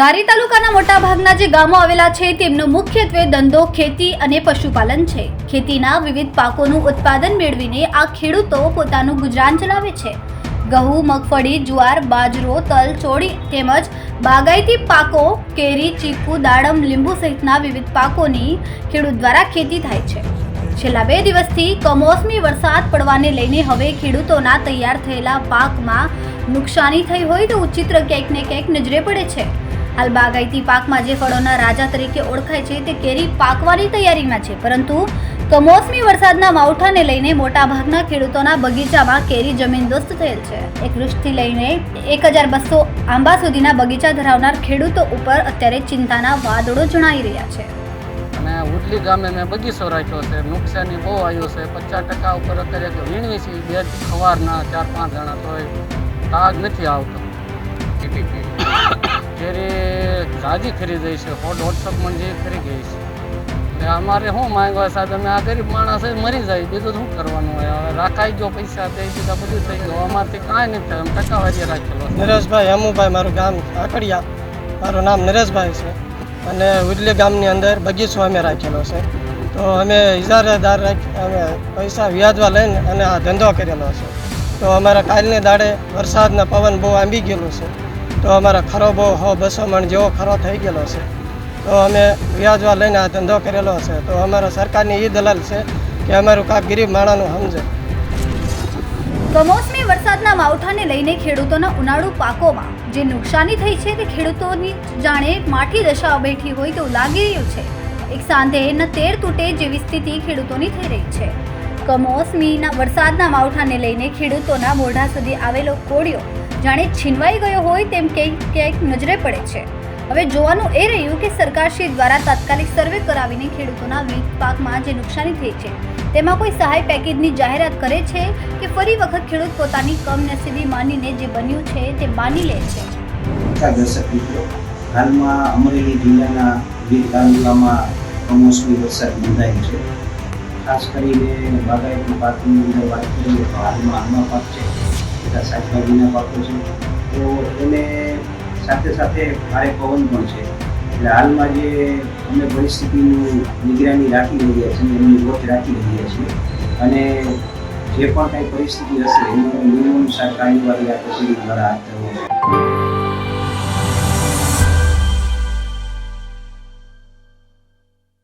ધારી તાલુકાના મોટાભાગના જે ગામો આવેલા છે, તેમનો મુખ્યત્વે ધંધો ખેતી અને પશુપાલન છે. ખેતીના વિવિધ પાકોનું ઉત્પાદન મેળવીને આ ખેડૂતો પોતાનું ગુજરાન ચલાવે છે. ઘઉં, મગફળી, જુવાર, બાજરો, તલ, ચોળી તેમજ બાગાયતી પાકો, કેરી, ચીકુ, દાડમ, લીંબુ સહિતના વિવિધ પાકોની ખેડૂત દ્વારા ખેતી થાય છે. છેલ્લા બે દિવસથી કમોસમી વરસાદ પડવાને લઈને હવે ખેડૂતોના તૈયાર થયેલા પાકમાં નુકસાની થઈ હોય તો ચિત્ર ક્યાંક ને ક્યાંક નજરે પડે છે. હાલ બાગાયતી પાકમાં જે ફળોના રાજા તરીકે ઓળખાય છે તે કેરી પાકવાની તૈયારીમાં છે. પરંતુ કમોસમી વરસાદના માવઠાને લઈને મોટાભાગના ખેડૂતોના બગીચામાં કેરી જમીનદોસ્ત થયેલ છે. એક વૃક્ષથી લઈને એક હજાર બસો આંબા સુધીના બગીચા ધરાવનાર ખેડૂતો ઉપર અત્યારે ચિંતાના વાદળો જણાઈ રહ્યા છે. અને ઉડલી ગામે મેં બગીચો રાખ્યો છે. નુકસાની બહુ આવ્યું છે. પચાસ ટકા ઉપર અત્યારે વીણવી છે. બે ખવારના ચાર પાંચ જણા તો તાગ નથી આવતો. કેરી ખરીદે ખરી છે સો દોઢસો જેવી ખરી ગઈ છે. એટલે અમારે શું માંગવા સાહેબ? અમે આ ગરીબ માણસ મરી જાય. બીજું શું કરવાનું હોય? હવે રાખાઈ ગયો પૈસા દઈ દીધા બધું થઈ ગયું. અમારથી કાંઈ નથી થયું. ટકાવારી રાખેલો નરેશભાઈ હમુભાઈ, મારું ગામ આકડિયા. મારું નામ નરેશભાઈ છે. અને ઉડલી ગામની અંદર બગીચો અમે રાખેલો છે. તો અમે ઇજારેદાર અમે પૈસા વ્યાજવા લઈને અને આ ધંધો કરેલો છે. તો અમારા કાલની દાડે વરસાદના પવન બહુ આંબી ગયેલું છે. તો અમારા ખરો બહુ હો, બસો મણ જેવો ખરો થઈ ગયેલો છે. તો અમે વ્યાજવા લઈને આ ધંધો કરેલો છે. તો અમારો સરકારની એ દલાલ છે કે અમારું કાંક ગરીબ માણાનું સમજે. કમોસમી વરસાદના માવઠાને લઈને ખેડૂતોના ઉનાળુ પાકોમાં જે નુકસાની થઈ છે તે ખેડૂતોની જાણે માઠી દશા બેઠી હોય તેવું લાગી રહ્યું છે. એક સાંધે ન તેર તૂટે જેવી સ્થિતિ ખેડૂતોની થઈ રહી છે. કમોસમીના વરસાદના માવઠાને લઈને ખેડૂતોના મોઢા સુધી આવેલો કોળિયો જાણે છીનવાઈ ગયો હોય તેમ ક્યાંક ક્યાંક નજરે પડે છે. હવે જોવાનું એ રહ્યું કે સરકારશ્રી દ્વારા તાત્કાલિક સર્વે કરાવીને ખેડૂતોના વીજ પાકમાં જે નુકસાની થઈ છે, તેમાં કોઈ સહાય પેકેજની જાહેરાત કરે છે કે ફરી વખત ખેડૂત પોતાની કમનસીબી માનીને જે બન્યું છે તે માની લે છે? હાલમાં અમરેલી જિલ્લાના વિવિધ તાલુકામાં કમોસમી વરસાદ નોંધાય છે. ખાસ કરીને બાગાયતી પાકની અંદર વાત કરીએ તો હાલમાં આમાં પાક છે. તથા શાકભાજીના પાકો છે. તો એને સાથે સાથે ભારે પવન પણ છે. એટલે હાલમાં જે અમે પરિસ્થિતિનું નિગરાની રાખી રહ્યા છીએ, એમની વોચ રાખી રહ્યા છીએ. અને જે પણ કાંઈ પરિસ્થિતિ હશે, એનું નિયમ સરકારી વાળી આ કચેરી દ્વારા હાથ ધરવામાં.